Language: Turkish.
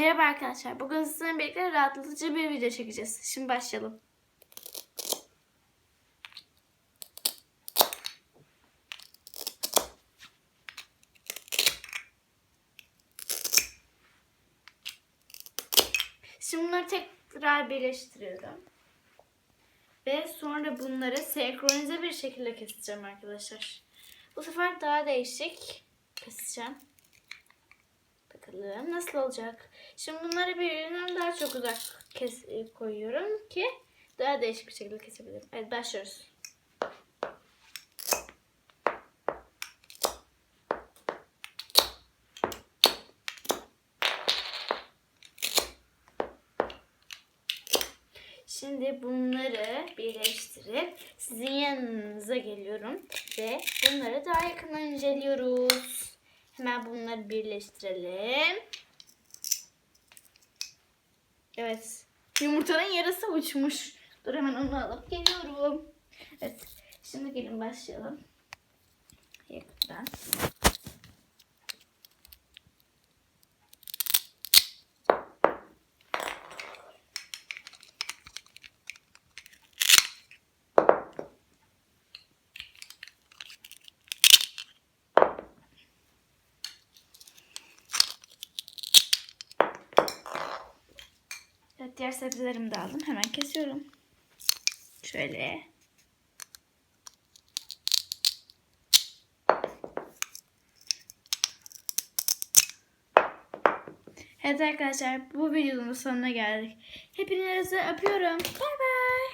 Merhaba arkadaşlar. Bugün sizinle birlikte rahatlatıcı bir video çekeceğiz. Şimdi başlayalım. Şimdi bunları tekrar birleştiriyorum. Ve sonra bunları senkronize bir şekilde keseceğim arkadaşlar. Bu sefer daha değişik keseceğim. Bakalım nasıl olacak. Şimdi bunları birbirinden daha çok uzak kes koyuyorum ki daha değişik bir şekilde kesebilirim. Evet başlıyoruz. Şimdi bunları birleştirip sizin yanınıza geliyorum ve bunları daha yakından inceliyoruz. Hemen bunları birleştirelim. Evet. Yumurtanın yarısı uçmuş. Dur hemen onu alıp geliyorum. Evet. Şimdi gelin başlayalım. Yakından. Evet diğer sebzelerimi de aldım. Hemen kesiyorum. Şöyle. Evet arkadaşlar bu videonun sonuna geldik. Hepinizi öpüyorum. Bay bay.